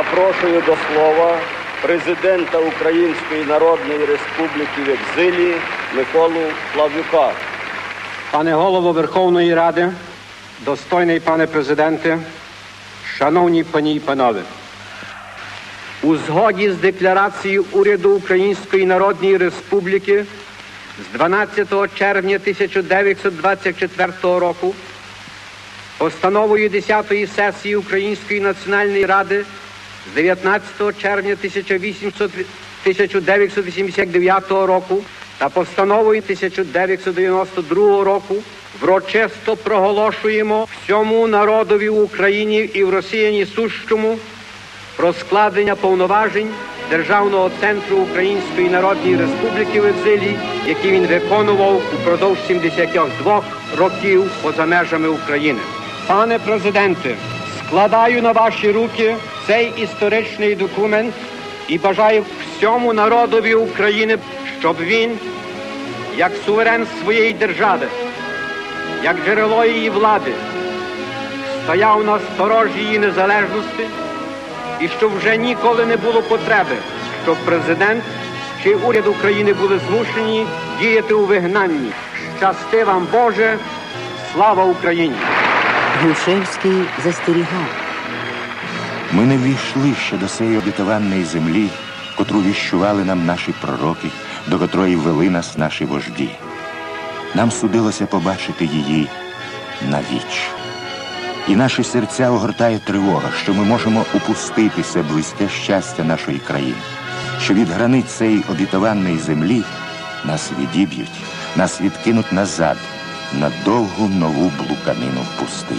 запрошую до слова президента Української Народної Республіки в екзилі Миколу Плав'юка. Пане голово Верховної Ради, достойний пане президенте, шановні пані і панове. У згоді з декларацією уряду Української Народної Республіки з 12 червня 1924 року, постановою 10-ї сесії Української Національної Ради 19 червня 1800 1989 року та постановою 1992 року врочисто проголошуємо всьому народові Україні і в Росіяні сущому про складення повноважень Державного центру Української Народної Республіки в екзилі, які він виконував упродовж 72 років поза межами України. Пане президенте, складаю на ваші руки цей історичний документ і бажаю всьому народові України, щоб він, як суверен своєї держави, як джерело її влади, стояв на сторожі її незалежності і щоб вже ніколи не було потреби, щоб президент чи уряд України були змушені діяти у вигнанні. Щасти вам Боже, слава Україні! Грушевський застерігав. Ми не ввійшли ще до сеї обітованої землі, котру віщували нам наші пророки, до котрої вели нас наші вожді. Нам судилося побачити її навіч. І наші серця огортає тривога, що ми можемо упуститися близьке щастя нашої країни, що від границь цієї обітованої землі нас відіб'ють, нас відкинуть назад на довгу нову блуканину в пустині.